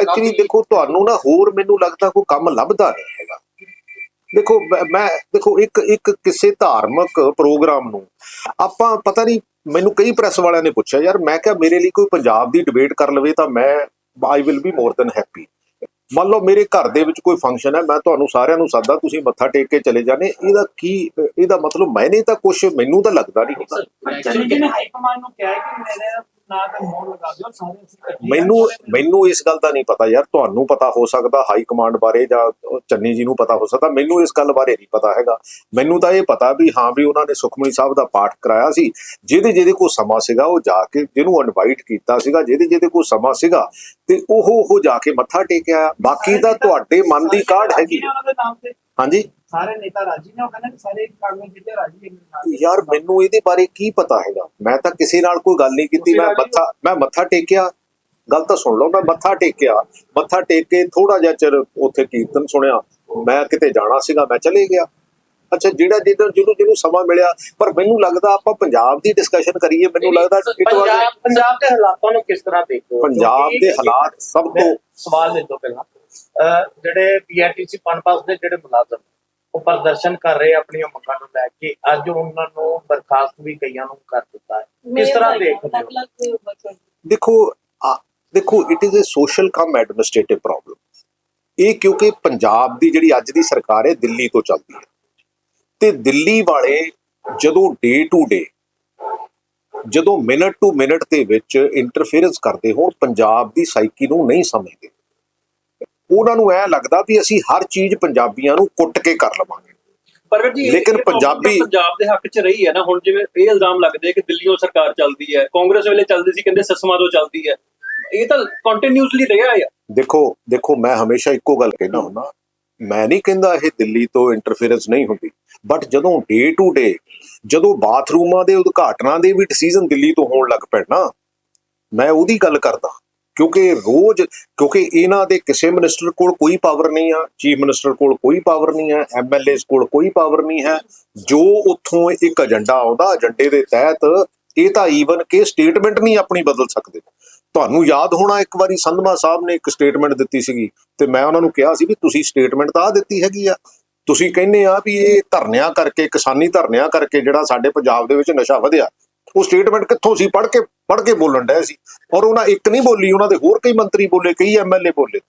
Actually ਦੇਖੋ ਤੁਹਾਨੂੰ ਨਾ ਹੋਰ ਮੈਨੂੰ ਲੱਗਦਾ ਕੋਈ ਕੰਮ ਲੱਭਦਾ ਨਹੀਂ ਹੈਗਾ। ਦੇਖੋ ਮੈਂ- ਮੈਂ ਦੇਖੋ ਇੱਕ ਇੱਕ ਕਿਸੇ ਧਾਰਮਿਕ ਪ੍ਰੋਗਰਾਮ ਨੂੰ ਆਪਾਂ ਪਤਾ ਨਹੀਂ ਮੈਨੂੰ ਕਈ ਪ੍ਰੈਸ ਵਾਲਿਆਂ ਨੇ ਪੁੱਛਿਆ ਯਾਰ ਮੈਂ ਕਿਹਾ ਮੇਰੇ ਲਈ ਕੋਈ ਪੰਜਾਬ ਦੀ ਡਿਬੇਟ ਕਰ ਲਵੇ ਤਾਂ ਮੈਂ I will be more than happy ਮੰਨ ਲਓ ਮੇਰੇ ਘਰ ਦੇ ਵਿੱਚ ਕੋਈ ਫੰਕਸ਼ਨ ਹੈ ਮੈਂ ਤੁਹਾਨੂੰ ਸਾਰਿਆਂ ਨੂੰ ਸਾਦਾ ਤੁਸੀਂ ਮੱਥਾ ਟੇਕ ਕੇ ਚਲੇ ਜਾਣੇ ਇਹਦਾ ਕੀ ਇਹਦਾ ਮਤਲਬ ਮੈਨੇ ਤਾਂ ਕੁਝ ਮੈਨੂੰ ਤਾਂ ਲੱਗਦਾ ਨਹੀਂ ਹੁੰਦਾ। ਐਕਚੁਅਲੀ ਜਿਹਨੇ ਹਾਈ ਕਮਾਂਡ ਨੂੰ ਕਿਹਾ ਕਿ ਮੇਰੇ ਨਾਂ ਤੇ ਮੋਹਰ ਲਗਾ ਦਿਓ ਸਾਰੇ ਅਸੀਂ ਇਕੱਠੇ ਮੈਨੂੰ ਮੈਨੂੰ ਇਸ ਗੱਲ ਦਾ ਨਹੀਂ ਪਤਾ ਯਾਰ ਤੁਹਾਨੂੰ ਪਤਾ ਹੋ ਸਕਦਾ ਹਾਈ ਕਮਾਂਡ ਬਾਰੇ ਜਾਂ ਉਹ ਚੰਨੀ ਜੀ ਨੂੰ ਪਤਾ ਹੋ ਸਕਦਾ ਮੈਨੂੰ ਇਸ ਗੱਲ ਬਾਰੇ ਨਹੀਂ ਪਤਾ ਹੈਗਾ। ਮੈਨੂੰ ਤਾਂ ਇਹ ਪਤਾ ਵੀ ਹਾਂ ਵੀ ਉਹਨਾਂ ਨੇ ਸੁਖਮਨੀ ਸਾਹਿਬ ਦਾ ਪਾਠ ਕਰਾਇਆ ਸੀ ਜਿਹਦੇ ਜਿਹਦੇ ਕੋਲ ਸਮਾਂ ਸੀਗਾ ਉਹ ਜਾ ਕੇ ਜਿਹਨੂੰ ਇਨਵਾਈਟ ਕੀਤਾ ਸੀਗਾ ਜਿਹਦੇ ਜਿਹਦੇ ਕੋਲ ਸਮਾਂ ਸੀਗਾ ਤੇ ਉਹ ਉਹ ਜਾ ਕੇ ਮੱਥਾ ਟੇਕਿਆ। ਬਾਕੀ ਤਾਂ ਤੁਹਾਡੇ ਮਨ ਦੀ ਕਾਢ ਹੈਗੀ। ਨੇ ਉਹਨਾਂ ਦੇ ਨਾਮ ਤੇ? ਹਾਂਜੀ? ਸਾਰੇ ਨੇਤਾ ਰਾਜੀ ਨੇ ਉਹ ਕਹਿੰਦੇ ਸਾਰੇ ਕਾਂਗਰਸ ਜਿੱਤੇ ਰਾਜੀ ਹੈ ਮੇਰੇ ਨਾਲ। ਯਾਰ ਮੈਨੂੰ ਇਹਦੇ ਬਾਰੇ ਕੀ ਪਤਾ ਹੈਗਾ? ਮੈਂ ਤਾਂ ਕਿਸੇ ਨਾਲ ਕੋਈ ਗੱਲ ਨਹੀਂ ਕੀਤੀ ਮੈਂ? ਮੱਥਾ ਮੈਂ ਮੱਥਾ ਟੇਕਿਆ। ਗੱਲ ਤਾਂ ਸੁਣ ਲਓ ਮੈਂ ਮੱਥਾ ਟੇਕਿਆ। ਮੱਥਾ ਟੇਕ ਕੇ ਥੋੜਾ ਜਿਹਾ ਚਿਰ ਉੱਥੇ ਕੀਰਤਨ ਸੁਣਿਆ। ਮੈਂ ਕਿਤੇ ਜਾਣਾ ਸੀਗਾ ਮੈਂ ਚਲੇ ਗਿਆ। ਅੱਛਾ ਜਿਹੜਾ ਜਿਹੜਾ ਜਿਹਨੂੰ ਜਿਹਨੂੰ ਸਮਾਂ ਮਿਲਿਆ ਪਰ ਮੈਨੂੰ ਲੱਗਦਾ ਆਪਾਂ ਪੰਜਾਬ ਦੀ ਡਿਸਕਸ਼ਨ ਕਰੀਏ ਮੈਨੂੰ ਲੱਗਦਾ ਪੰਜਾਬ ਪੰਜਾਬ ਦੇ ਹਾਲਾਤਾਂ ਨੂੰ ਕਿਸ ਤਰ੍ਹਾਂ ਦੇਖਦੇ ਹੋ? ਪੰਜਾਬ ਦੇ ਹਾਲਾਤ ਸਭ ਤੋਂ ਸਵਾਲ ਦੇ ਦੋ ਪਹਿਲਾਂ। ਜਿਹੜੇ ਪੀਆਰਟੀਸੀ ਪਨਪਾਸ ਦੇ ਜਿਹੜੇ ਮੁਲਾਜ਼ਮ ਉਹ ਪ੍ਰਦਰਸ਼ਨ ਕਰ ਰਹੇ ਆਪਣੀਆਂ ਮੰਗਾਂ ਨੂੰ ਲੈ ਕੇ ਅੱਜ ਉਹਨਾਂ ਨੂੰ ਬਰਖਾਸਤ ਵੀ ਕਈਆਂ ਨੂੰ ਕਰ ਦਿੱਤਾ ਹੈ। ਕਿਸ ਤਰ੍ਹਾਂ ਦੇਖਦੇ ਹੋ? ਦੇਖੋ ਆ- ਦੇਖੋ it is a social cum administrative problem ਇਹ ਕਿਉਂਕਿ ਪੰਜਾਬ ਦੀ ਜਿਹੜੀ ਅੱਜ ਦੀ ਸਰਕਾਰ ਹੈ ਦਿੱਲੀ ਤੋਂ ਚੱਲਦੀ ਹੈ। ਤੇ ਦਿੱਲੀ ਵਾਲੇ ਜਦੋਂ ਡੇ ਟੂ ਡੇ ਜਦੋਂ ਮਿੰਟ ਟੂ ਮਿੰਟ ਦੇ ਵਿੱਚ ਇੰਟਰਫੇਰੈਂਸ ਕਰਦੇ ਹੋਣ ਪੰਜਾਬ ਦੀ ਸਾਈਕੀ ਨੂੰ ਨਹੀਂ ਸਮਝਦੇ। ਉਹਨਾਂ ਨੂੰ ਐ ਲੱਗਦਾ ਵੀ ਅਸੀਂ ਹਰ ਚੀਜ਼ ਪੰਜਾਬੀਆਂ ਨੂੰ ਕੁੱਟ ਕੇ ਕਰ ਲਵਾਂਗੇ। ਪਰ ਜੀ ਲੇਕਿਨ ਪੰਜਾਬੀ- ਪੰਜਾਬ ਦੇ ਹੱਕ 'ਚ ਰਹੀ ਹੈ ਨਾ ਹੁਣ ਜਿਵੇਂ ਇਹ ਇਲਜ਼ਾਮ ਲੱਗਦੇ ਕਿ ਦਿੱਲੀੋਂ ਸਰਕਾਰ ਚੱਲਦੀ ਹੈ ਕਾਂਗਰਸ ਵੇਲੇ ਚੱਲਦੀ ਸੀ ਕਹਿੰਦੇ ਸਸਮਾ ਤੋਂ ਚੱਲਦੀ ਹੈ। ਇਹ ਤਾਂ ਕੰਟੀਨਿਊਸਲੀ ਰਿਹਾ ਹੈ ਦੇਖੋ ਦੇਖੋ ਮੈਂ ਹਮੇਸ਼ਾ ਇੱਕੋ ਗੱਲ ਕਹਿਣਾ ਹੁੰਦਾ ਮੈਂ ਨਹੀਂ ਕਹਿੰਦਾ ਇਹ ਦਿੱਲੀ ਤੋਂ ਇੰਟਰਫੇਰੈਂਸ ਨਹੀਂ ਹੁੰਦੀ ਬਟ ਜਦੋਂ ਡੇ ਟੂ ਡੇ ਜਦੋਂ ਬਾਥਰੂਮਾਂ ਦੇ ਉਦਘਾਟਨਾਂ ਦੇ ਵੀ ਡਿਸੀਜਨ ਦਿੱਲੀ ਤੋਂ ਹੋਣ ਲੱਗ ਪੈਣ ਮੈਂ ਉਹਦੀ ਗੱਲ ਕਰਦਾ। ਕਿਉਂਕਿ ਰੋਜ਼, ਕਿਉਂਕਿ ਇਹਨਾਂ ਦੇ ਕਿਸੇ ਮਿਨਿਸਟਰ ਕੋਲ ਕੋਈ ਪਾਵਰ ਨਹੀਂ ਆ ਚੀਫ ਮਿਨਿਸਟਰ ਕੋਲ ਕੋਈ ਪਾਵਰ ਨਹੀਂ ਹੈ ਐਮਐਲਏਸ ਕੋਲ ਕੋਈ ਪਾਵਰ ਨਹੀਂ ਹੈ, ਜੋ ਉੱਥੋਂ ਇੱਕ ਏਜੰਡਾ ਆਉਂਦਾ ਏਜੰਡੇ ਦੇ ਤਹਿਤ ਇਹ ਤਾਂ ਈਵਨ ਕਿ ਸਟੇਟਮੈਂਟ ਨਹੀਂ ਆਪਣੀ ਬਦਲ ਸਕਦੇ। ਤੁਹਾਨੂੰ ਯਾਦ ਹੋਣਾ ਇੱਕ ਵਾਰੀ ਸੰਧਮਾ ਸਾਹਿਬ ਨੇ ਇੱਕ ਸਟੇਟਮੈਂਟ ਦਿੱਤੀ ਸੀਗੀ, ਤੇ ਮੈਂ ਉਹਨਾਂ ਨੂੰ ਕਿਹਾ ਸੀ ਵੀ ਤੁਸੀਂ ਸਟੇਟਮੈਂਟ ਤਾਂ ਆ ਦਿੱਤੀ ਹੈਗੀ ਆ। ਤੁਸੀਂ ਕਹਿੰਦੇ ਆ ਵੀ ਇਹ ਧਰਨਿਆਂ ਕਰਕੇ, ਕਿਸਾਨੀ ਧਰਨਿਆਂ ਕਰਕੇ ਜਿਹੜਾ ਸਾਡੇ ਪੰਜਾਬ ਦੇ ਵਿੱਚ ਨਸ਼ਾ ਵਧਿਆ ਉਹ ਸਟੇਟਮੈਂਟ ਕਿੱਥੋਂ ਸੀ? ਪੜ੍ਹ ਕੇ ਪੜ੍ਹ ਕੇ ਬੋਲਣ ਡਏ ਸੀ। ਔਰ ਉਹਨਾਂ ਇੱਕ ਨਹੀਂ ਬੋਲੀ ਉਹਨਾਂ ਦੇ ਹੋਰ ਕਈ ਮੰਤਰੀ ਬੋਲੇ ਕਈ ਐਮਐਲਏ ਬੋਲੇ।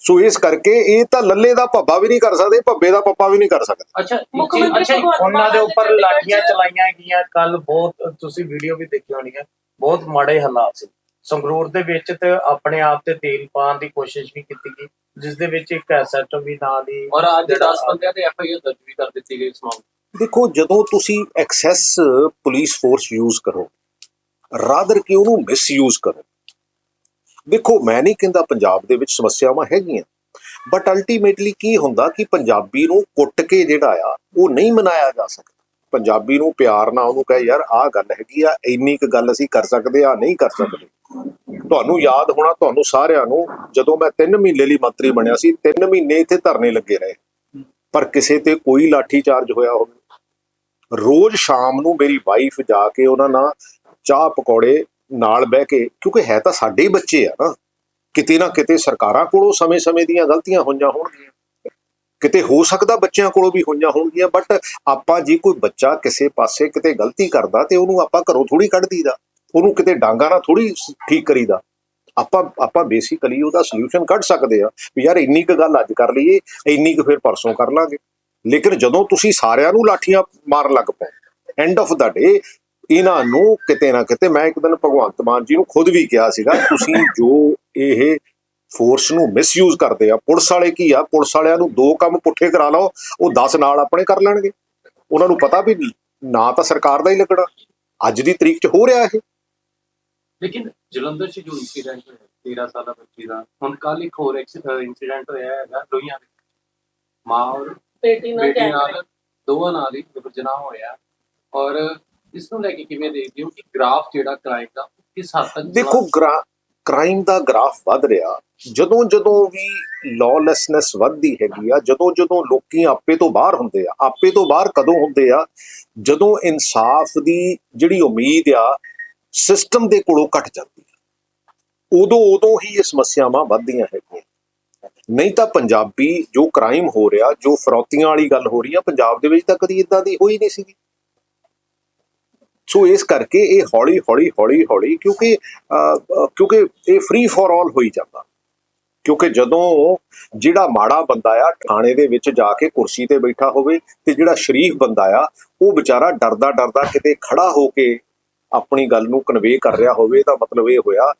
ਸੋ ਇਸ ਕਰਕੇ ਇਹ ਤਾਂ ਲੱਲੇ ਦਾ ਭੱਬਾ ਵੀ ਨਹੀਂ ਕਰ ਸਕਦੇ ਭੱਬੇ ਦਾ ਪੱਪਾ ਵੀ ਨਹੀਂ ਕਰ ਸਕਦੇ। ਅੱਛਾ ਮੁੱਖ ਮੰਤਰੀ ਉਹਨਾਂ ਦੇ ਉੱਪਰ ਦੇ ਲਾਠੀਆਂ ਚਲਾਈਆਂ ਗਈਆਂ ਕੱਲ ਬਹੁਤ ਤੁਸੀਂ ਵੀਡੀਓ ਵੀ ਦੇਖੀ ਹੋਣੀ ਹੈ ਬਹੁਤ ਮਾੜੇ ਹਾਲਾਤ ਸੀ। ਸੰਗਰੂਰ ਦੇ ਵਿੱਚ ਤੇ ਆਪਣੇ ਆਪ ਤੇ ਤੇਲ ਪਾਉਣ ਦੀ ਕੋਸ਼ਿਸ਼ ਵੀ ਕੀਤੀ ਗਈ ਜਿਸ ਦੇ ਵਿੱਚ ਇੱਕ ਐਸਐਚਓ ਵੀ ਨਾਲ ਹੀ ਔਰ ਅੱਜ 10 ਬੰਦਿਆਂ ਤੇ ਐਫਆਈਆਰ ਦਰਜ ਵੀ ਕਰ ਦਿੱਤੀ ਗਈ ਇਸ ਮਾਮਲੇ ਦੇਖੋ, ਜਦੋਂ ਤੁਸੀਂ ਐਕਸੈਸ ਪੁਲਿਸ ਫੋਰਸ ਯੂਜ਼ ਕਰੋ ਰਾਦਰ ਕਿ ਉਹਨੂੰ ਮਿਸਯੂਜ਼ ਕਰੋ। ਦੇਖੋ, ਮੈਂ ਨਹੀਂ ਕਹਿੰਦਾ ਪੰਜਾਬ ਦੇ ਵਿੱਚ ਸਮੱਸਿਆਵਾਂ ਹੈਗੀਆਂ ਬਟ ਅਲਟੀਮੇਟਲੀ ਕੀ ਹੁੰਦਾ ਕਿ ਪੰਜਾਬੀ ਨੂੰ ਕੁੱਟ ਕੇ ਜਿਹੜਾ ਆ, ਉਹ ਨਹੀਂ ਮਨਾਇਆ ਜਾ ਸਕਦਾ। ਪੰਜਾਬੀ ਨੂੰ ਪਿਆਰ ਨਾਲ ਉਹਨੂੰ ਕਹੇ, ਯਾਰ, ਆਹ ਗੱਲ ਹੈਗੀ ਆ, ਇੰਨੀ ਕੁ ਗੱਲ ਅਸੀਂ ਕਰ ਸਕਦੇ ਆ, ਨਹੀਂ ਕਰ ਸਕਦੇ। ਤੁਹਾਨੂੰ ਯਾਦ ਹੋਣਾ, ਤੁਹਾਨੂੰ ਸਾਰਿਆਂ ਨੂੰ, ਜਦੋਂ ਮੈਂ 3 ਮਹੀਨੇ ਲਈ ਮੰਤਰੀ ਬਣਿਆ ਸੀ 3 ਮਹੀਨੇ ਇੱਥੇ ਧਰਨੇ ਲੱਗੇ ਰਹੇ। ਪਰ ਕਿਸੇ ਤੇ ਕੋਈ ਲਾਠੀ ਚਾਰਜ ਹੋਇਆ ਹੋਵੇ। ਰੋਜ਼ ਸ਼ਾਮ ਨੂੰ ਮੇਰੀ ਵਾਈਫ ਜਾ ਕੇ ਉਹਨਾਂ ਨਾਲ ਚਾਹ ਪਕੌੜੇ ਨਾਲ ਬਹਿ ਕੇ, ਕਿਉਂਕਿ ਹੈ ਤਾਂ ਸਾਡੇ ਹੀ ਬੱਚੇ ਆ ਨਾ, ਕਿਤੇ ਨਾ ਕਿਤੇ ਸਰਕਾਰਾਂ ਕੋਲੋਂ ਸਮੇਂ-ਸਮੇਂ ਦੀਆਂ ਗਲਤੀਆਂ ਹੋਈਆਂ ਹੋਣਗੀਆਂ। ਕਿਤੇ ਹੋ ਸਕਦਾ ਬੱਚਿਆਂ ਕੋਲੋਂ ਵੀ ਹੋਈਆਂ ਹੋਣਗੀਆਂ ਬਟ ਆਪਾਂ ਜੇ ਕੋਈ ਬੱਚਾ ਕਿਸੇ ਪਾਸੇ ਕਿਤੇ ਗਲਤੀ ਕਰਦਾ ਤੇ ਉਹਨੂੰ ਆਪਾਂ ਘਰੋਂ ਥੋੜੀ ਕੱਢ ਦਈਦਾ, ਉਹਨੂੰ ਕਿਤੇ ਡਾਂਗਾ ਨਾਲ ਥੋੜੀ ਠੀਕ ਕਰੀਦਾ। ਆਪਾਂ ਆਪਾਂ ਬੇਸਿਕਲੀ ਉਹਦਾ ਸੋਲੂਸ਼ਨ ਕੱਢ ਸਕਦੇ ਆ ਵੀ ਯਾਰ ਇੰਨੀ ਕੁ ਗੱਲ ਅੱਜ ਕਰ ਲਈਏ, ਇੰਨੀ ਕੁ ਫਿਰ ਪਰਸੋਂ ਕਰ ਲਾਂਗੇ। ਲੇਕਿਨ ਜਦੋਂ ਤੁਸੀਂ ਸਾਰਿਆਂ ਨੂੰ ਲਾਠੀਆਂ ਮਾਰਨ ਲੱਗ ਪਏ ਐਂਡ ਆਫ ਦਾ ਡੇ ਇਹਨਾਂ ਨੂੰ ਕਿਤੇ ਨਾ ਕਿਤੇ ਮੈਂ ਇੱਕ ਦਿਨ ਭਗਵੰਤ ਮਾਨ ਜੀ ਨੂੰ ਖੁਦ ਵੀ ਕਿਹਾ ਸੀਗਾ, ਤੁਸੀਂ ਜੋ ਇਹ ਫੋਰਸ ਨੂੰ ਮਿਸਯੂਜ਼ ਕਰਦੇ ਆ, ਪੁਲਿਸ ਵਾਲੇ ਕੀ ਆ, ਪੁਲਿਸ ਵਾਲਿਆਂ ਨੂੰ ਦੋ ਕੰਮ ਪੁੱਠੇ ਕਰਾ ਲਓ, ਉਹ 10 ਨਾਲ ਆਪਣੇ ਕਰ ਲੈਣਗੇ। ਉਹਨਾਂ ਨੂੰ ਪਤਾ ਵੀ ਨਾ ਤਾਂ ਸਰਕਾਰ ਦਾ ਹੀ ਲੱਗਣਾ, ਅੱਜ ਦੀ ਤਰੀਕ 'ਚ ਹੋ ਰਿਹਾ ਇਹ। ਲੇਕਿਨ ਜਲੰਧਰ 'ਚ ਜੋ ਇਨਸੀਡੈਂਟ ਹੋਇਆ 13 ਸਾਲਾ ਬੱਚੀ ਦਾ, ਹੁਣ ਕੱਲ ਇੱਕ ਹੋਰ ਇਨਸੀਡੈਂਟ ਹੋਇਆ ਹੈਗਾ, ਲੋਹੀਆਂ ਮਾਂ ਔਰ ਬੇਟੀ ਨਾਲ ਬੇਟੀ ਨਾਲ ਦੋਵਾਂ ਨਾਲ ਹੀ ਵਿਭਜਨਾ ਹੋਇਆ। ਔਰ ਇਸ ਨੂੰ ਲੈ ਕੇ ਕਿਵੇਂ ਦੇਖਦੇ ਹੋ ਕਿ ਗ੍ਰਾਫ ਜਿਹੜਾ ਕ੍ਰਾਈਮ ਦਾ ਕਿਸ ਹੱਦ ਤੱਕ ਦੇਖੋ ਕ੍ਰਾਈਮ ਦਾ ਗ੍ਰਾਫ ਵੱਧ ਰਿਹਾ। ਜਦੋਂ ਜਦੋਂ ਵੀ ਲੌਲੈਸਨੈਸ ਵੱਧਦੀ ਹੈਗੀ ਆ ਜਦੋਂ ਜਦੋਂ ਲੋਕੀ ਆਪੇ ਤੋਂ ਬਾਹਰ ਹੁੰਦੇ ਆ ਆਪੇ ਤੋਂ ਬਾਹਰ ਕਦੋਂ ਹੁੰਦੇ ਆ ਜਦੋਂ ਇਨਸਾਫ ਦੀ ਜਿਹੜੀ ਉਮੀਦ ਆ ਸਿਸਟਮ ਦੇ ਕੋਲੋਂ ਘਟ ਜਾਂਦੀ ਆ। ਉਦੋਂ ਉਦੋਂ ਹੀ ਇਹ ਸਮੱਸਿਆਵਾਂ ਵੱਧਦੀਆਂ ਹੈਗੀਆਂ। ਨਹੀਂ ਤਾਂ ਪੰਜਾਬੀ ਜੋ ਕ੍ਰਾਈਮ ਹੋ ਰਿਹਾ, ਜੋ ਫਰੌਤੀਆਂ ਵਾਲੀ ਗੱਲ ਹੋ ਰਹੀ ਆ, ਪੰਜਾਬ ਦੇ ਵਿੱਚ ਤਾਂ ਕਦੀ ਇਦਾਂ ਦੀ ਹੋਈ ਨਹੀਂ ਸੀਗੀ। ਸੋ ਇਸ ਕਰਕੇ ਇਹ ਹੌਲੀ ਹੌਲੀ ਹੌਲੀ ਹੌਲੀ ਕਿਉਂਕਿ ਕਿਉਂਕਿ ਇਹ ਫ੍ਰੀ ਫॉर ਆਲ ਹੋਈ ਜਾਂਦਾ। ਕਿਉਂਕਿ ਜਦੋਂ ਜਿਹੜਾ ਮਾੜਾ ਬੰਦਾ ਆ, ਥਾਣੇ ਦੇ ਵਿੱਚ ਜਾ ਕੇ ਕੁਰਸੀ ਤੇ ਬੈਠਾ ਹੋਵੇ ਤੇ ਜਿਹੜਾ ਸ਼ਰੀਫ ਬੰਦਾ ਆ, ਉਹ ਵਿਚਾਰਾ ਡਰਦਾ ਡਰਦਾ ਕਿਤੇ ਖੜਾ ਹੋ ਕੇ ਆਪਣੀ ਗੱਲ ਨੂੰ ਕਨਵੇ ਕਰ ਰਿਹਾ ਹੋਵੇ, ਤਾਂ ਮਤਲਬ ਇਹ ਹੋਇਆ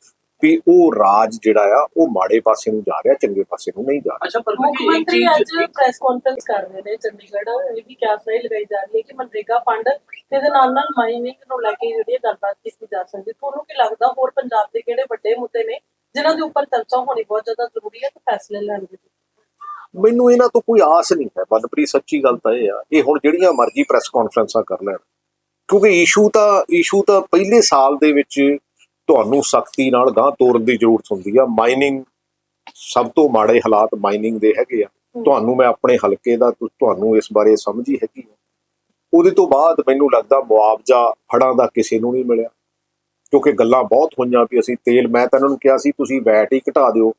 ਵੀ ਉਹ ਰਾਜ ਜਿਹੜਾ ਆ ਉਹ ਮਾੜੇ ਪਾਸੇ ਨੂੰ ਜਾ ਰਿਹਾ ਚੰਗੇ ਪਾਸੇ ਨੂੰ ਨਹੀਂ ਜਾ ਰਿਹਾ। ਅੱਛਾ ਪਰ ਮੁੱਖ ਮੰਤਰੀ ਅੱਜ ਪ੍ਰੈਸ ਕਾਨਫਰੰਸ ਕਰ ਰਹੇ ਨੇ ਚੰਡੀਗੜ੍ਹ ਇਹ ਵੀ ਕਿਆ ਸਹੀ ਲਗਾਈ ਜਾ ਰਹੀ ਹੈ ਕਿ ਮਨਰੇਗਾ ਫੰਡ ਤੇ ਇਹਦੇ ਨਾਲ ਨਾਲ ਮਾਈਨਿੰਗ ਨੂੰ ਲੈ ਕੇ ਜਿਹੜੀ ਇਹ ਗੱਲਬਾਤ ਕੀਤੀ ਜਾ ਸਕਦੀ ਹੈ। ਤੁਹਾਨੂੰ ਕੀ ਲੱਗਦਾ ਹੋਰ ਪੰਜਾਬ ਦੇ ਕਿਹੜੇ ਵੱਡੇ ਮੁੱਦੇ ਨੇ ਜਿਨ੍ਹਾਂ ਦੇ ਉੱਪਰ ਚਰਚਾ ਹੋਣੀ ਬਹੁਤ ਜ਼ਿਆਦਾ ਜ਼ਰੂਰੀ ਹੈ ਤੇ ਫੈਸਲੇ ਲੈਣ ਦੀ ਮੈਨੂੰ ਇਹਨਾਂ ਤੋਂ ਕੋਈ ਆਸ ਨਹੀਂ ਹੈ। ਬਲਪ੍ਰੀਤ ਸੱਚੀ ਗੱਲ ਤਾਂ ਇਹ ਆ ਇਹ ਹੁਣ ਜਿਹੜੀਆਂ ਮਰਜ਼ੀ ਪ੍ਰੈਸ ਕਾਨਫਰੰਸਾਂ ਕਰ ਲੈਣ। ਕਿਉਂਕਿ ਇਸ਼ੂ ਤਾਂ ਇਸ਼ੂ ਤਾਂ ਪਹਿਲੇ ਸਾਲ ਦੇ ਵਿੱਚ ਤੁਹਾਨੂੰ ਸਖਤੀ ਨਾਲ ਗਾਂ ਤੋਰਨ ਦੀ ਜ਼ਰੂਰਤ ਹੁੰਦੀ ਆ। ਮਾਈਨਿੰਗ ਸਭ ਤੋਂ ਮਾੜੇ ਹਾਲਾਤ ਮਾਈਨਿੰਗ ਦੇ ਹੈਗੇ ਆ। ਤੁਹਾਨੂੰ ਮੈਂ ਆਪਣੇ ਹਲਕੇ ਦਾ ਤੁਹਾਨੂੰ ਇਸ ਬਾਰੇ ਸਮਝੀ ਹੈਗੀ ਆ। ਉਹਦੇ ਤੋਂ ਬਾਅਦ ਮੈਨੂੰ ਲੱਗਦਾ ਮੁਆਵਜ਼ਾ ਫੜਾਂ ਦਾ ਕਿਸੇ ਨੂੰ ਨਹੀਂ ਮਿਲਿਆ। ਕਿਉਂਕਿ ਗੱਲਾਂ ਬਹੁਤ ਹੋਈਆਂ ਵੀ ਅਸੀਂ ਤੇਲ, ਮੈਂ ਤਾਂ ਇਹਨਾਂ ਨੂੰ ਕਿਹਾ ਸੀ, ਤੁਸੀਂ ਵੈਟ ਹੀ ਘਟਾ ਦਿਓ।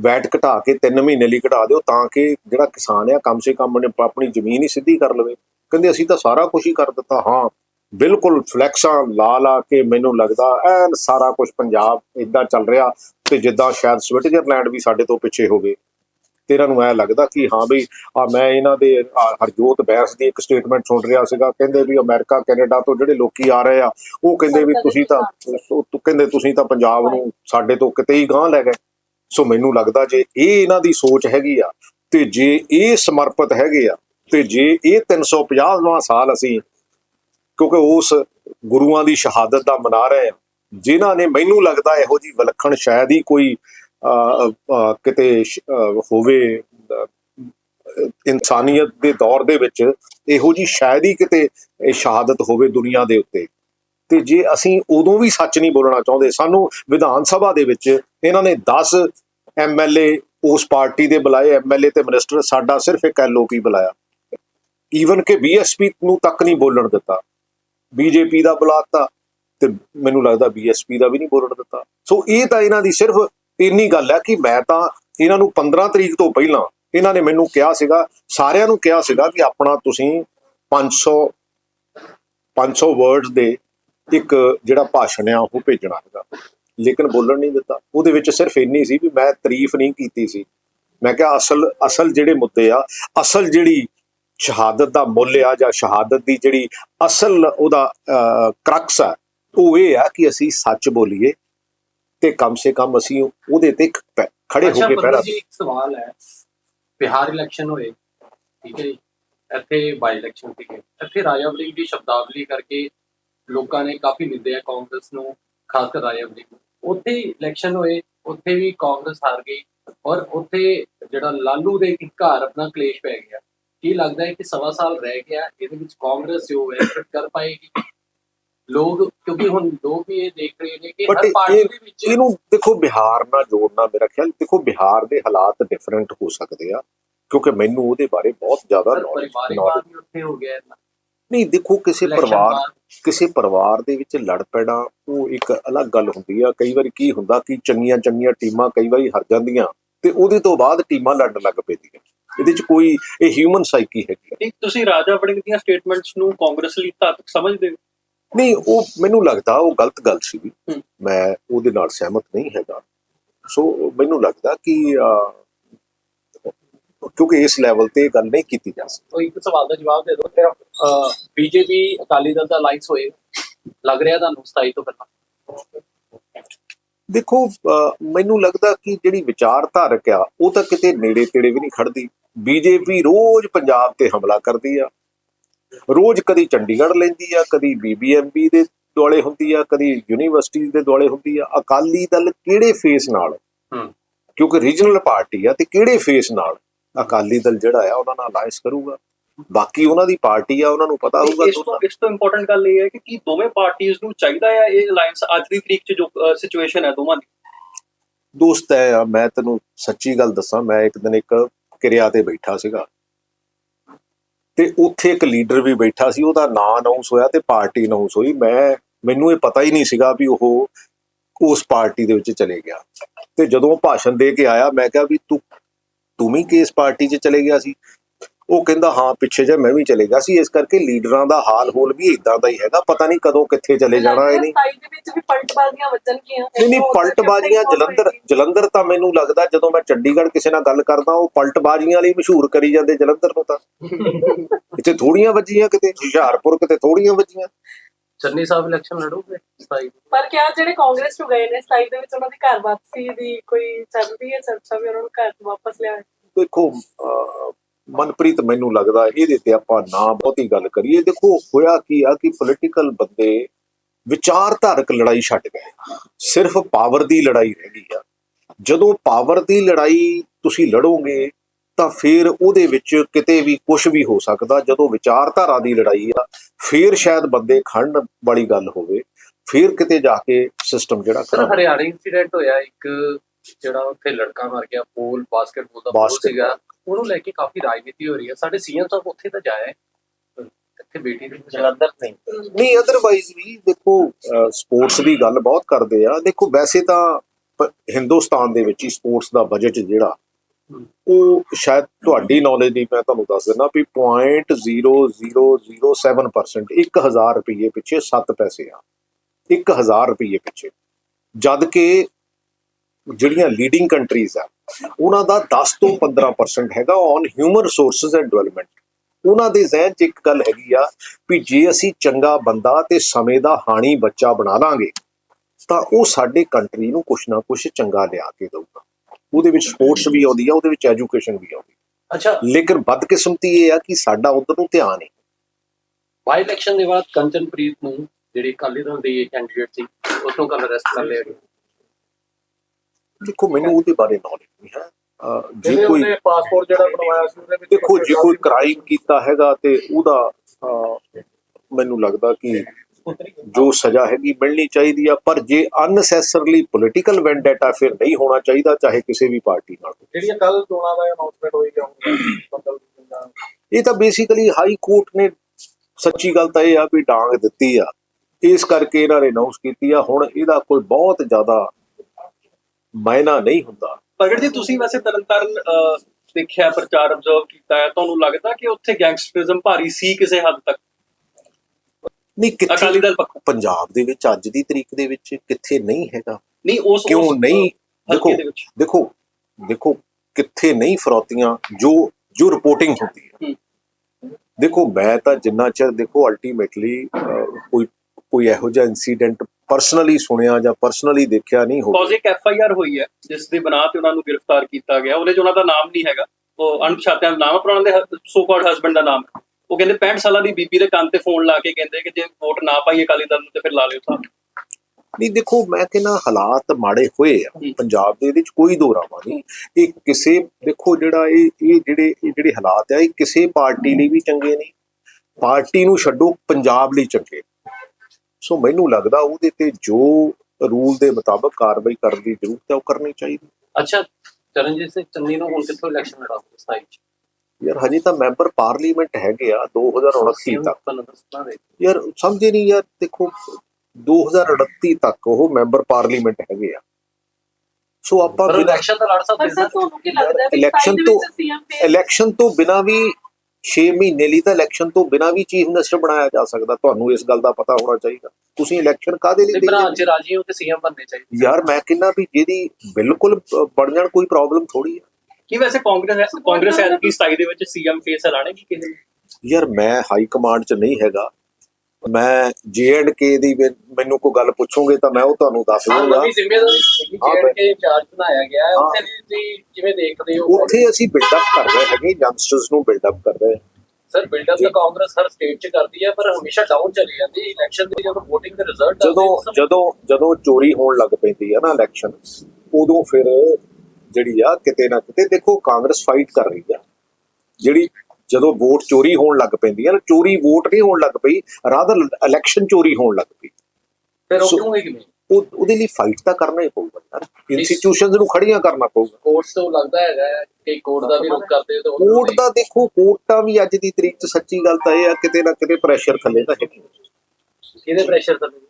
ਵੈਟ ਘਟਾ ਕੇ 3 ਮਹੀਨੇ ਲਈ ਘਟਾ ਦਿਓ ਤਾਂ ਕਿ ਜਿਹੜਾ ਕਿਸਾਨ ਆ, ਕਮ ਸੇ ਕਮ ਆਪਣੀ ਜ਼ਮੀਨ ਹੀ ਸਿੱਧੀ ਕਰ ਲਵੇ। ਕਹਿੰਦੇ ਅਸੀਂ ਤਾਂ ਸਾਰਾ ਕੁਝ ਹੀ ਕਰ ਦਿੱਤਾ। ਹਾਂ ਬਿਲਕੁਲ ਫਲੈਕਸਾਂ ਲਾ ਲਾ ਕੇ ਮੈਨੂੰ ਲੱਗਦਾ ਐਨ ਸਾਰਾ ਕੁਝ ਪੰਜਾਬ ਇਦਾਂ ਚੱਲ ਰਿਹਾ ਤੇ ਜਿੱਦਾਂ ਸ਼ਾਇਦ ਸਵਿਟਜ਼ਰਲੈਂਡ ਵੀ ਸਾਡੇ ਤੋਂ ਪਿੱਛੇ ਹੋਵੇ ਤੇ ਇਹਨਾਂ ਨੂੰ ਐ ਲੱਗਦਾ ਕਿ ਹਾਂ ਵੀ ਆ ਮੈਂ ਇਹਨਾਂ ਦੇ ਹਰਜੋਤ ਬੈਂਸ ਦੀ ਇੱਕ ਸਟੇਟਮੈਂਟ ਸੁਣ ਰਿਹਾ ਸੀਗਾ, ਕਹਿੰਦੇ ਵੀ ਅਮਰੀਕਾ, ਕੈਨੇਡਾ ਤੋਂ ਜਿਹੜੇ ਲੋਕੀ ਆ ਰਹੇ ਆ, ਉਹ ਕਹਿੰਦੇ ਵੀ ਤੁਸੀਂ ਤਾਂ ਕਹਿੰਦੇ ਤੁਸੀਂ ਤਾਂ ਪੰਜਾਬ ਨੂੰ ਸਾਡੇ ਤੋਂ ਕਿਤੇ ਹੀ ਗਾਂਹ ਲੈ ਗਏ। ਸੋ ਮੈਨੂੰ ਲੱਗਦਾ ਜੇ ਇਹ ਇਹਨਾਂ ਦੀ ਸੋਚ ਹੈਗੀ ਆ, ਤੇ ਜੇ ਇਹ ਸਮਰਪਿਤ ਹੈਗੇ ਆ, ਤੇ ਜੇ ਇਹ 350ਵਾਂ ਸਾਲ ਅਸੀਂ ਕਿਉਂਕਿ ਉਸ ਗੁਰੂਆਂ ਦੀ ਸ਼ਹਾਦਤ ਦਾ ਮਨਾ ਰਹੇ ਆ ਜਿਨ੍ਹਾਂ ਨੇ ਮੈਨੂੰ ਲੱਗਦਾ ਇਹੋ ਜੀ ਵਿਲੱਖਣ ਸ਼ਾਇਦ ਹੀ ਕੋਈ ਕਿਤੇ ਹੋਵੇ ਇਨਸਾਨੀਅਤ ਦੇ ਦੌਰ ਦੇ ਵਿੱਚ ਇਹੋ ਜੀ ਸ਼ਾਇਦ ਹੀ ਕਿਤੇ ਸ਼ਹਾਦਤ ਹੋਵੇ ਦੁਨੀਆ ਦੇ ਉੱਤੇ। ਤੇ ਜੇ ਅਸੀਂ ਉਦੋਂ ਵੀ ਸੱਚ ਨਹੀਂ ਬੋਲਣਾ ਚਾਹੁੰਦੇ, ਸਾਨੂੰ ਵਿਧਾਨ ਸਭਾ ਦੇ ਵਿੱਚ ਇਹਨਾਂ ਨੇ 10 ਐਮਐਲਏ ਉਸ ਪਾਰਟੀ ਦੇ ਬੁਲਾਏ ਐਮਐਲਏ ਤੇ ਮਿਨਿਸਟਰ, ਸਾਡਾ ਸਿਰਫ ਇੱਕ ਐਲਓਪੀ ਬੁਲਾਇਆ। ਈਵਨ ਕਿ ਬੀਐਸਪੀ ਨੂੰ ਤੱਕ ਨਹੀਂ ਬੋਲਣ ਦਿੱਤਾ। ਬੀਜੇਪੀ ਦਾ ਬੁਲਾਤਾ ਤੇ ਮੈਨੂੰ ਲੱਗਦਾ ਬੀਐਸਪੀ ਦਾ ਵੀ ਨਹੀਂ ਬੋਲਣ ਦਿੱਤਾ। ਸੋ ਇਹ ਤਾਂ ਇਹਨਾਂ ਦੀ ਸਿਰਫ ਇੰਨੀ ਗੱਲ ਹੈ ਕਿ ਮੈਂ ਤਾਂ ਇਹਨਾਂ ਨੂੰ 15 ਤਰੀਕ ਤੋਂ ਪਹਿਲਾਂ ਇਹਨਾਂ ਨੇ ਮੈਨੂੰ ਕਿਹਾ ਸੀਗਾ, ਸਾਰਿਆਂ ਨੂੰ ਕਿਹਾ ਸੀਗਾ ਕਿ ਆਪਣਾ ਤੁਸੀਂ 500 500 ਵਰਡਸ ਦੇ ਇੱਕ ਜਿਹੜਾ ਭਾਸ਼ਣ ਆ ਉਹ ਭੇਜਣਾ ਹੈਗਾ ਲੇਕਿਨ ਬੋਲਣ ਨਹੀਂ ਦਿੱਤਾ। ਉਹਦੇ ਵਿੱਚ ਸਿਰਫ ਇੰਨੀ ਸੀ ਵੀ ਮੈਂ ਤਾਰੀਫ ਨਹੀਂ ਕੀਤੀ ਸੀ। ਮੈਂ ਕਿਹਾ ਅਸਲ ਅਸਲ ਜਿਹੜੇ ਮੁੱਦੇ ਆ, ਅਸਲ ਜਿਹੜੀ ਸ਼ਹਾਦਤ ਦਾ ਮੁੱਲ ਆ ਜਾਂ ਸ਼ਹਾਦਤ ਦੀ ਜਿਹੜੀ ਅਸਲ ਉਹਦਾ ਕਰਕਸ ਆ ਉਹ ਇਹ ਆ ਕਿ ਅਸੀਂ ਸੱਚ ਬੋਲੀਏ ਤੇ ਕਮ ਸੇ ਕਮ ਅਸੀਂ ਉਹਦੇ ਤੇ ਖੜੇ ਹੋ ਕੇ ਪਹਿਰਾ ਜੀ ਇੱਕ ਸਵਾਲ ਹੈ। ਬਿਹਾਰ ਇਲੈਕਸ਼ਨ ਹੋਏ ਠੀਕ ਹੈ ਜੀ? ਇੱਥੇ ਬਾਈ ਇਲੈਕਸ਼ਨ ਸੀਗੇ। ਇੱਥੇ ਰਾਜਾ ਵੜਿੰਗ ਦੀ ਸ਼ਬਦਾਵਲੀ ਕਰਕੇ ਲੋਕਾਂ ਨੇ ਕਾਫੀ ਨਿੰਦਿਆ ਕਾਂਗਰਸ ਨੂੰ ਖਾਸ ਕਰ ਰਾਜਾ ਵੜਿੰਗ ਨੂੰ। ਉੱਥੇ ਇਲੈਕਸ਼ਨ ਹੋਏ ਉੱਥੇ ਵੀ ਕਾਂਗਰਸ ਹਾਰ ਗਈ ਔਰ ਉੱਥੇ ਜਿਹੜਾ ਲਾਲੂ ਦੇ ਇੱਕ ਘਰ ਆਪਣਾ ਕਲੇਸ਼ ਪੈ ਗਿਆ। ਕੀ ਲੱਗਦਾ ਹੈ ਕਿ ਸਵਾ ਸਾਲ ਰਹਿ ਗਿਆ ਇਹਦੇ ਵਿੱਚ ਕਾਂਗਰਸ ਜੋ ਹੈ ਕਰ ਪਾਏਗੀ? ਲੋਕ ਕਿਉਂਕਿ ਹੁਣ ਲੋਕ ਵੀ ਇਹ ਦੇਖ ਰਹੇ ਨੇ ਕਿ ਹਰ ਪਾਰਟੀ ਦੇ ਵਿੱਚ ਇਹਨੂੰ ਦੇਖੋ ਬਿਹਾਰ ਨਾਲ ਜੋੜਨਾ ਮੇਰਾ ਖਿਆਲ ਦੇਖੋ ਬਿਹਾਰ ਦੇ ਹਾਲਾਤ ਡਿਫਰੈਂਟ ਹੋ ਸਕਦੇ ਆ ਕਿਉਂਕਿ ਮੈਨੂੰ ਉਹਦੇ ਬਾਰੇ ਬਹੁਤ ਜ਼ਿਆਦਾ ਵੀ ਉੱਥੇ ਹੋ ਗਿਆ ਨਹੀਂ ਦੇਖੋ ਕਿਸੇ ਪਰਿਵਾਰ ਕਿਸੇ ਪਰਿਵਾਰ ਦੇ ਵਿੱਚ ਲੜ ਪੈਣਾ ਉਹ ਇੱਕ ਅਲੱਗ ਗੱਲ ਹੁੰਦੀ ਆ। ਕਈ ਵਾਰੀ ਕੀ ਹੁੰਦਾ ਕਿ ਚੰਗੀਆਂ ਚੰਗੀਆਂ ਟੀਮਾਂ ਕਈ ਵਾਰੀ ਹਾਰ ਜਾਂਦੀਆਂ ਤੇ ਉਹਦੇ ਤੋਂ ਬਾਅਦ ਟੀਮਾਂ ਲੜਨ ਲੱਗ ਪੈਂਦੀਆਂ। ਇਹਦੇ ਚ ਕੋਈ ਇਹ ਹਿਊਮਨ ਸਾਈਕੀ ਹੈਗੀ ਤੁਸੀਂ ਰਾਜਾ ਵੜਿੰਗ ਦੀਆਂ ਸਟੇਟਮੈਂਟਸ ਨੂੰ ਕਾਂਗਰਸ ਲਈ ਧਾਤਕ ਸਮਝਦੇ ਹੋ? ਨਹੀਂ ਉਹ ਮੈਨੂੰ ਲੱਗਦਾ ਉਹ ਗਲਤ ਗੱਲ ਸੀ। ਮੈਂ ਉਹਦੇ ਨਾਲ ਸਹਿਮਤ ਨਹੀਂ ਹੈਗਾ। ਸੋ ਮੈਨੂੰ ਲੱਗਦਾ ਕਿ ਕਿਉਂਕਿ ਇਸ ਲੈਵਲ ਤੇ ਗੱਲ ਨਹੀਂ ਕੀਤੀ ਜਾ ਸਕਦੀ। ਉਹ ਇੱਕ ਸਵਾਲ ਦਾ ਜਵਾਬ ਦੇ ਦਿਓ। ਤੇਰਾ ਬੀਜੇਪੀ ਅਕਾਲੀ ਦਲ ਦਾ ਅਲਾਈਅੰਸ ਹੋਏ। ਲੱਗ ਰਿਹਾ ਤੁਹਾਨੂੰ 27 ਤੋਂ ਪਹਿਲਾਂ? ਦੇਖੋ ਮੈਨੂੰ ਲੱਗਦਾ ਕਿ ਜਿਹੜੀ ਵਿਚਾਰਧਾਰਕ ਆ ਉਹ ਤਾਂ ਕਿਤੇ ਨੇੜੇ ਤੇੜੇ ਵੀ ਨਹੀਂ ਖੜਦੀ। ਬੀਜੇਪੀ ਰੋਜ਼ ਪੰਜਾਬ ਤੇ ਹਮਲਾ ਕਰਦੀ ਆ। ਰੋਜ਼ ਕਦੀ ਚੰਡੀਗੜ੍ਹ ਲੈਂਦੀ ਆ ਕਦੀ ਬੀਬੀਐਮਬੀ ਦੇ ਦੁਆਲੇ ਹੁੰਦੀ ਆ ਕਦੀ ਯੂਨੀਵਰਸਿਟੀ ਦੇ ਦੁਆਲੇ ਹੁੰਦੀ ਆ। ਅਕਾਲੀ ਦਲ ਕਿਹੜੇ ਫੇਸ ਨਾਲ? ਹੂੰ। ਕਿਉਂਕਿ ਰੀਜਨਲ ਪਾਰਟੀ ਆ ਤੇ ਕਿਹੜੇ ਫੇਸ ਨਾਲ? ਅਕਾਲੀ ਦਲ ਜਿਹੜਾ ਆ ਉਹਨਾਂ ਨਾਲ ਅਲਾਈਅੰਸ ਕਰੂਗਾ। ਬਾਕੀ ਉਹਨਾਂ ਦੀ ਪਾਰਟੀ ਆ ਉਹਨਾਂ ਨੂੰ ਪਤਾ ਹੋਊਗਾ ਇਸ ਤੋਂ ਇਸ ਤੋਂ ਇੰਪੋਰਟੈਂਟ ਗੱਲ ਇਹ ਹੈ ਕਿ ਕੀ ਦੋਵੇਂ ਪਾਰਟੀਆਂ ਨੂੰ ਚਾਹੀਦਾ ਹੈ ਇਹ ਅਲਾਈਅੰਸ ਅੱਜ ਦੀ ਤਰੀਕ 'ਚ ਜੋ ਸਿਚੁਏਸ਼ਨ ਹੈ ਦੋਵਾਂ ਦੀ। ਦੋਸਤ ਹੈ ਮੈਂ ਤੈਨੂੰ ਸੱਚੀ ਗੱਲ ਦੱਸਾਂ ਮੈਂ ਇੱਕ ਦਿਨ ਇੱਕ ਕਿਰਿਆ ਤੇ ਬੈਠਾ ਸੀਗਾ। ਤੇ ਉੱਥੇ ਇੱਕ ਲੀਡਰ ਵੀ ਬੈਠਾ ਸੀ, ਉਹਦਾ ਨਾਂ ਅਨਾਉਂਸ ਹੋਇਆ ਤੇ ਪਾਰਟੀ ਅਨਾਉਂਸ ਹੋਈ। ਮੈਂ, ਮੈਨੂੰ ਇਹ ਪਤਾ ਹੀ ਨਹੀਂ ਸੀਗਾ ਵੀ ਉਹ ਉਸ ਪਾਰਟੀ ਦੇ ਵਿੱਚ ਚਲੇ ਗਿਆ। ਤੇ ਜਦੋਂ ਭਾਸ਼ਣ ਦੇ ਕੇ ਆਇਆ, ਮੈਂ ਕਿਹਾ ਵੀ ਤੂੰ ਤੂੰ ਵੀ ਕਿਸ ਪਾਰਟੀ 'ਚ ਚਲੇ ਗਿਆ ਸੀ? ਉਹ ਕਹਿੰਦਾ ਹਾਂ ਪਿੱਛੇ ਜੇ ਮੈਂ ਵੀ ਚਲੇ ਗਿਆ ਸੀ। ਇਸ ਕਰਕੇ ਲੀਡਰਾਂ ਦਾ ਹਾਲ ਹੋਲ ਵੀ ਇਦਾਂ ਦਾ ਹੀ ਹੈਗਾ। ਪਤਾ ਨਹੀਂ ਕਦੋਂ ਕਿੱਥੇ ਚਲੇ ਜਾਣਾ ਇਹ ਨਹੀਂ। 27 ਦੇ ਵਿੱਚ ਵੀ ਪਲਟਬਾਜ਼ੀਆਂ ਵੱਜਣਗੀਆਂ ਨਹੀਂ ਨਹੀਂ ਪਲਟਬਾਜ਼ੀਆਂ ਜਲੰਧਰ ਜਲੰਧਰ ਤਾਂ ਮੈਨੂੰ ਲੱਗਦਾ ਜਦੋਂ ਮੈਂ ਚੰਡੀਗੜ੍ਹ ਕਿਸੇ ਨਾਲ ਗੱਲ ਕਰਦਾ ਉਹ ਪਲਟਬਾਜ਼ੀਆਂ ਲਈ ਮਸ਼ਹੂਰ ਕਰੀ ਜਾਂਦੇ ਜਲੰਧਰ ਨੂੰ ਤਾਂ। ਇੱਥੇ ਥੋੜੀਆਂ ਵੱਜੀਆਂ ਕਿਤੇ ਹੁਸ਼ਿਆਰਪੁਰ ਕਿਤੇ ਥੋੜੀਆਂ ਵੱਜੀਆਂ। ਚੰਨੀ ਸਾਹਿਬ ਇਲੈਕਸ਼ਨ ਲੜੋਗੇ 27 ਪਰ ਕਿਆ ਜਿਹੜੇ ਕਾਂਗਰਸ ਤੋਂ ਗਏ ਨੇ 27 ਦੇ ਵਿੱਚ ਉਹਨਾਂ ਦੀ ਘਰ ਵਾਪਸੀ ਦੀ ਕੋਈ ਚੱਲ ਰਹੀ ਹੈ ਚਰਚਾ ਵੀ ਉਹਨਾਂ ਨੂੰ ਘਰ ਵਾਪਸ ਲਿਆ ਦੇਖੋ ਮਨਪ੍ਰੀਤ ਮੈਨੂੰ ਲੱਗਦਾ ਇਹਦੇ ਤੇ ਆਪਾਂ ਨਾ ਬਹੁਤੀ ਗੱਲ ਕਰੀਏ। ਦੇਖੋ ਹੋਇਆ ਕੀ ਆ ਕਿ ਪੋਲੀਟੀਕਲ ਬੰਦੇ ਵਿਚਾਰਧਾਰਕ ਲੜਾਈ ਛੱਡ ਗਏ। ਸਿਰਫ ਪਾਵਰ ਦੀ ਲੜਾਈ ਰਹਿ ਗਈ ਆ। ਜਦੋਂ ਪਾਵਰ ਦੀ ਲੜਾਈ ਤੁਸੀਂ ਲੜੋਗੇ ਤਾਂ ਫਿਰ ਉਹਦੇ ਵਿੱਚ ਕਿਤੇ ਵੀ ਕੁਝ ਵੀ ਹੋ ਸਕਦਾ। ਜਦੋਂ ਵਿਚਾਰਧਾਰਾ ਦੀ ਲੜਾਈ ਆ ਫਿਰ ਸ਼ਾਇਦ ਬੰਦੇ ਖੜਨ ਵਾਲੀ ਗੱਲ ਹੋਵੇ। ਫਿਰ ਕਿਤੇ ਜਾ ਕੇ ਸਿਸਟਮ ਜਿਹੜਾ ਖਰਾਬ ਹਰਿਆਣਾ ਇੰਸੀਡੈਂਟ ਹੋਇਆ। ਇੱਕ ਜਿਹੜਾ ਉੱਥੇ ਲੜਕਾ ਮਰ ਗਿਆ ਪੋਲ ਬਾਸਕਟਬਾਲ ਦਾ ਪੋਲ। ਸੀਗਾ। ਉਹਨੂੰ ਲੈ ਕੇ ਕਾਫੀ ਰਾਜਨੀਤੀ ਹੋ ਰਹੀ ਹੈ। ਸਾਡੇ ਸੀਐਮ ਸਾਹਿਬ ਉੱਥੇ ਤਾਂ ਜਾਏ। ਇੱਥੇ ਬੇਟੀ ਦੇ ਜਲੰਧਰ ਨਹੀਂ। ਨਹੀਂ ਅਦਰਵਾਈਜ਼ ਵੀ ਦੇਖੋ ਸਪੋਰਟਸ ਦੀ ਗੱਲ ਬਹੁਤ ਕਰਦੇ ਆ। ਦੇਖੋ ਵੈਸੇ ਤਾਂ ਹਿੰਦੁਸਤਾਨ ਦੇ ਵਿੱਚ ਹੀ ਸਪੋਰਟਸ ਦਾ ਬਜਟ ਜਿਹੜਾ ਉਹ ਸ਼ਾਇਦ ਤੁਹਾਡੀ ਨੌਲੇਜ ਦੀ ਮੈਂ ਤੁਹਾਨੂੰ ਦੱਸ ਦਿੰਦਾ ਵੀ 0.0007% 1000 ਰੁਪਏ ਪਿੱਛੇ 7 ਪੈਸੇ ਆ। 1000 ਰੁਪਏ ਪਿੱਛੇ। ਜਦ ਕਿ ਜਿਹੜੀਆਂ ਲੀਡਿੰਗ ਕੰਟਰੀਜ਼ ਆ ਉਹਨਾਂ ਦਾ 10 ਤੋਂ 15% ਹੈਗਾ on human resources and development ਉਹਨਾਂ ਦੇ ਜ਼ਿਹਨ 'ਚ ਇੱਕ ਗੱਲ ਹੈਗੀ ਆ ਵੀ ਜੇ ਅਸੀਂ ਚੰਗਾ ਬੰਦਾ ਤੇ ਸਮੇਂ ਦਾ ਹਾਣੀ ਬੱਚਾ ਬਣਾ ਲਾਂਗੇ ਤਾਂ ਉਹ ਸਾਡੇ ਕੰਟਰੀ ਨੂੰ ਕੁਛ ਨਾ ਕੁਛ ਚੰਗਾ ਲਿਆ ਕੇ ਦਊਗਾ। ਉਹਦੇ ਵਿੱਚ ਸਪੋਰਟਸ ਵੀ ਆਉਂਦੀ ਆ ਉਹਦੇ ਵਿੱਚ ਐਜੂਕੇਸ਼ਨ ਵੀ ਆਉਂਦੀ ਅੱਛਾ। ਲੇਕਿਨ ਬਦਕਿਸਮਤੀ ਇਹ ਆ ਕਿ ਸਾਡਾ ਉਧਰ ਨੂੰ ਧਿਆਨ ਨਹੀਂ। ਬਾਈ ਇਲੈਕਸ਼ਨ ਦੇ ਬਾਅਦ ਕੰਚਨਪ੍ਰੀਤ ਨੂੰ ਜਿਹੜੀ ਅਕਾਲੀ ਦਲ ਦੀ ਕੈਂਡੀਡੇਟ ਸੀ ਉਸ ਨੂੰ ਕੱਲ ਅਰੈਸਟ ਕਰ ਲਿਆ ਗਿਆ। ਦੇਖੋ ਮੈਨੂੰ ਉਹਦੇ ਬਾਰੇ ਨੌਲੇਜ ਨਹੀਂ ਹੈ। ਜੇ ਕੋਈ ਪਾਸਪੋਰਟ ਜਿਹੜਾ ਬਣਵਾਇਆ ਸੀ ਉਹਦੇ ਵਿੱਚ ਦੇਖੋ ਜੇ ਕੋਈ ਕ੍ਰਾਈਮ ਕੀਤਾ ਹੈਗਾ ਤੇ ਉਹਦਾ ਮੈਨੂੰ ਲੱਗਦਾ ਕਿ ਜੋ ਸਜ਼ਾ ਹੈਗੀ ਮਿਲਣੀ ਚਾਹੀਦੀ ਆ ਪਰ ਜੇ ਅਨਸੈਸਰਲੀ ਪੋਲੀਟੀਕਲ ਵੈਂਡੇਟਾ ਫਿਰ ਨਹੀਂ ਹੋਣਾ ਚਾਹੀਦਾ ਚਾਹੇ ਕਿਸੇ ਵੀ ਪਾਰਟੀ ਨਾਲ ਜਿਹੜੀਆਂ ਕੱਲ ਚੋਣਾਂ ਦਾ ਅਨਾਉਂਸਮੈਂਟ ਹੋਈ ਜਾਊਗਾ ਇਹ ਤਾਂ ਬੇਸਿਕਲੀ ਹਾਈ ਕੋਰਟ ਨੇ ਸੱਚੀ ਗੱਲ ਤਾਂ ਇਹ ਆ ਵੀ ਡਾਂਗ ਦਿੱਤੀ ਆ। ਇਸ ਕਰਕੇ ਇਹਨਾਂ ਨੇ ਅਨਾਉਂਸ ਕੀਤੀ ਆ। ਹੁਣ ਇਹਦਾ ਕੋਈ ਬਹੁਤ ਜ਼ਿਆਦਾ ਮਾਇਨਾ ਨਹੀਂ ਹੁੰਦਾ। ਪ੍ਰਗਟ ਜੀ ਤੁਸੀਂ ਵੈਸੇ ਤਰਨਤਾਰਨ ਦੇਖਿਆ ਪ੍ਰਚਾਰ ਅਬਜ਼ਰਵ ਕੀਤਾ ਹੈ। ਤੁਹਾਨੂੰ ਲੱਗਦਾ ਕਿ ਉੱਥੇ ਗੈਂਗਸਟਰਿਜ਼ਮ ਭਾਰੀ ਸੀ ਕਿਸੇ ਹੱਦ ਤੱਕ? ਨਹੀਂ ਅਕਾਲੀ ਕਿੱਥੇ ਦਲ ਪੱਖੋਂ ਪੰਜਾਬ ਦੇ ਵਿੱਚ ਅੱਜ ਦੀ ਤਰੀਕ ਦੇ ਵਿੱਚ ਕਿੱਥੇ ਨਹੀਂ ਹੈਗਾ। ਨਹੀਂ ਉਸ ਕਿਉਂ ਨਹੀਂ? ਦੇਖੋ ਦੇਖੋ ਦੇਖੋ ਕਿੱਥੇ ਨਹੀਂ ਫਰੌਤੀਆਂ ਜੋ ਜੋ ਰਿਪੋਰਟਿੰਗ ਹੁੰਦੀ ਹੈ। ਦੇਖੋ ਮੈਂ ਤਾਂ ਜਿੰਨਾ ਚਿਰ ਦੇਖੋ ਅਲਟੀਮੇਟਲੀ ਕੋਈ ਕੋਈ ਇਹੋ ਜਿਹਾ ਇਨਸੀਡੈਂਟ ਪਰਸਨਲੀ ਸੁਣਿਆ ਜਾਂ ਪਰਸਨਲੀ ਦੇਖਿਆ ਨਹੀਂ ਹੋ ਕਾਜ਼ ਇੱਕ ਐਫ ਆਈ ਆਰ ਹੋਈ ਹੈ ਜਿਸ ਦੀ ਬਣਾ ਤੇ ਉਹਨਾਂ ਨੂੰ ਗ੍ਰਿਫਤਾਰ ਕੀਤਾ ਗਿਆ। ਉਹਦੇ ਚ ਉਹਨਾਂ ਦਾ ਨਾਮ ਨਹੀਂ ਹੈਗਾ। ਉਹ ਅਣਪਛਾਤਿਆਂ ਦਾ ਨਾਮ ਹੈ ਪਰ ਉਹਨਾਂ ਦੇ ਸੋ ਕਾਲਡ ਹਸਬੰਡ ਦਾ ਨਾਮ ਹੈ। ਉਹ ਕਹਿੰਦੇ 65 ਸਾਲਾਂ ਦੀ ਬੀਬੀ ਦੇ ਕੰਨ ਤੇ ਫੋਨ ਲਾ ਕੇ ਕਹਿੰਦੇ ਕਿ ਜੇ ਵੋਟ ਨਾ ਪਾਈਏ ਅਕਾਲੀ ਦਲ ਨੂੰ ਤੇ ਫਿਰ ਲਾ ਲਿਓ ਸਾਹਿਬ ਨਹੀਂ ਦੇਖੋ ਮੈਂ ਕਹਿੰਦਾ ਹਾਲਾਤ ਮਾੜੇ ਹੋਏ ਆ। ਪੰਜਾਬ ਦੇ ਵਿੱਚ ਕੋਈ ਦੋਰਾਵਾ ਨਹੀਂ। ਇਹ ਕਿਸੇ ਦੇਖੋ ਜਿਹੜਾ ਇਹ ਇਹ ਜਿਹੜੇ ਇਹ ਜਿਹੜੇ ਹਾਲਾਤ ਆ ਇਹ ਕਿਸੇ ਪਾਰਟੀ ਲਈ ਵੀ ਚੰਗੇ ਨਹੀਂ। ਪਾਰਟੀ ਨੂੰ ਛੱਡੋ ਪੰਜਾਬ ਲਈ ਚੰਗੇ। ਸੋ ਮੈਨੂੰ ਲੱਗਦਾ ਉਹਦੇ ਤੇ ਜੋ ਰੂਲ ਦੇ ਮੁਤਾਬਕ ਕਾਰਵਾਈ ਕਰਨ ਦੀ ਜ਼ਰੂਰਤ ਹੈ ਉਹ ਕਰਨੀ ਚਾਹੀਦੀ ਅੱਛਾ ਚਰਨਜੀਤ ਸਿੰਘ ਚੰਨੀ ਨੂੰ ਹੁਣ ਕਿੱਥੋਂ ਇਲੈਕਸ਼ਨ ਲੜਾਉਂਗੇ 27 ਚ? ਯਾਰ ਹਜੇ ਤਾਂ ਮੈਂਬਰ ਪਾਰਲੀਮੈਂਟ ਹੈਗੇ ਆ 2029 ਤੱਕ। ਯਾਰ ਸਮਝੇ ਨਹੀਂ ਯਾਰ ਦੇਖੋ 2038 ਤੱਕ ਉਹ ਮੈਂਬਰ ਪਾਰਲੀਮੈਂਟ ਹੈਗੇ ਆ। ਸੋ ਆਪਾਂ ਇਲੈਕਸ਼ਨ ਤਾਂ ਲੜ ਸਕਦੇ ਸਰ ਸਰ ਤੁਹਾਨੂੰ ਕੀ ਲੱਗਦਾ ਹੈ ਵੀ Election 27 ਦੇ ਤੋਂ- ਇਲੈਕਸ਼ਨ ਤੋਂ ਬਿਨਾ ਵੀ 6 ਮਹੀਨੇ ਲਈ ਤਾਂ ਇਲੈਕਸ਼ਨ ਤੋਂ ਬਿਨਾ ਵੀ ਚੀਫ ਮਿਨਿਸਟਰ ਬਣਾਇਆ ਜਾ ਸਕਦਾ। ਤੁਹਾਨੂੰ ਇਸ ਗੱਲ ਦਾ ਪਤਾ ਹੋਣਾ ਚਾਹੀਦਾ। ਤੁਸੀਂ ਇਲੈਕਸ਼ਨ ਕਾਦੇ ਲਈ ਦੇਖਦੇ ਚ ਰਾਜੀ ਹੋ ਤੇ ਸੀਐਮ ਬਣਨੇ ਚਾਹੀਦੇ। ਯਾਰ ਮੈਂ ਕਹਿੰਦਾ ਵੀ ਜਿਹਦੀ ਬਿਲਕੁਲ ਬਣ ਜਾਣ ਕੋਈ ਪ੍ਰੋਬਲਮ ਥੋੜੀ ਹੈ ਕੀ ਵੈਸੇ ਕਾਂਗਰਸ ਕਾਂਗਰਸ ਐਤਕੀ 27 ਦੇ ਵਿੱਚ ਸੀਐਮ ਫੇਸ ਹਲਾਣੇਗੀ ਕਿਸੇ ਯਾਰ ਮੈਂ ਹਾਈ ਕਮਾਂਡ 'ਚ ਨਹੀਂ ਹੈਗਾ। ਮੈਂ ਕੇ ਦੀ ਮੈਨੂੰ ਕੋਈ ਗੱਲ ਪੁੱਛੋਗੇ ਤਾਂ ਮੈਂ ਉਹ ਤੁਹਾਨੂੰ ਦੱਸ ਦੂੰਗਾ। ਜ਼ਿੰਮੇਵਾਰੀ ਹਾਂ, ਬਣਾਇਆ ਗਿਆ ਹੈ। ਹਾਂ। ਉੱਥੇ ਦੀ ਤੁਸੀਂ ਕਿਵੇਂ ਦੇਖਦੇ ਹੋ? ਉੱਥੇ ਅਸੀਂ ਬਿਲਡਅਪ ਕਰ ਰਹੇ ਹੈਗੇ ਯੰਗਸਟਰਸ ਨੂੰ ਬਿਲਡਅਪ ਕਰ ਰਹੇ। ਹਾਂ। ਸਰ ਬਿਲਡਅਪ ਤਾਂ ਕਾਂਗਰਸ ਹਰ ਸਟੇਟ 'ਚ ਕਰਦੀ ਹੈ ਪਰ ਹਮੇਸ਼ਾ ਡਾਊਨ ਚਲੀ ਜਾਂਦੀ ਹੈ। ਇਲੈਕਸ਼ਨ ਦੀ ਜਦੋਂ VOTING ਦੇ ਰਿਜ਼ਲਟ ਜਦੋਂ ਜਦੋਂ ਜਦੋਂ ਚੋਰੀ ਹੋਣ ਲੱਗ ਪੈਂਦੀ ਹੈ ਨਾ ਇਲੈਕਸ਼ਨ ਉਦੋਂ ਫਿਰ ਜਿਹੜੀ ਆ ਕਿਤੇ ਨਾ ਕਿਤੇ ਦੇਖੋ ਕਾਂਗਰਸ ਫਾਈਟ ਕਰ ਰਹੀ ਆ। ਜਿਹੜੀ ਜਦੋਂ ਵੋਟ ਚੋਰੀ ਹੋਣ ਲੱਗ ਪੈਂਦੀ ਹੈ ਨਾ ਚੋਰੀ ਵੋਟ ਨਹੀਂ ਹੋਣ ਲੱਗ ਪਈ ਰਾਦਰ ਇਲੈਕਸ਼ਨ ਚੋਰੀ ਹੋਣ ਲੱਗ ਪਈ। ਫਿਰ ਸੋ- ਰੋਕੂਗੇ ਕਿਵੇਂ? ਉਹ ਉਹਦੇ ਲਈ ਫਾਈਟ ਤਾਂ ਕਰਨਾ ਹੀ ਪਊਗਾ ਯਾਰ। ਇੰਸਟੀਟਿਊਸ਼ਨਸ ਨੂੰ ਖੜੀਆਂ ਕਰਨਾ ਪਊਗਾ। ਕੋਰਟਸ ਤੋਂ ਲੱਗਦਾ ਹੈਗਾ ਹੈ ਕਿ ਕੋਰਟ ਦਾ ਵੀ ਰੁਕ ਕਰਦੇ ਤਾਂ ਕੋਰਟ ਦਾ ਦੇਖੋ ਕੋਰਟਾਂ ਵੀ ਅੱਜ ਦੀ ਤਰੀਕ 'ਚ ਸੱਚੀ ਗੱਲ ਤਾਂ ਇਹ ਆ ਕਿਤੇ ਨਾ ਕਿਤੇ ਪ੍ਰੈਸ਼ਰ ਥੱਲੇ ਤਾਂ ਹੈਗੀ ਕਿਹਦੇ ਪ੍ਰੈਸ਼ਰ ਥੱਲੇ?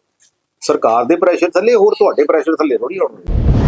ਸਰਕਾਰ ਦੇ ਪ੍ਰੈਸ਼ਰ ਥੱਲੇ ਹੋਰ ਤੁਹਾਡੇ ਪ੍ਰੈਸ਼ਰ ਥੱਲੇ ਥੋੜੀ ਆਉਣਗੇ।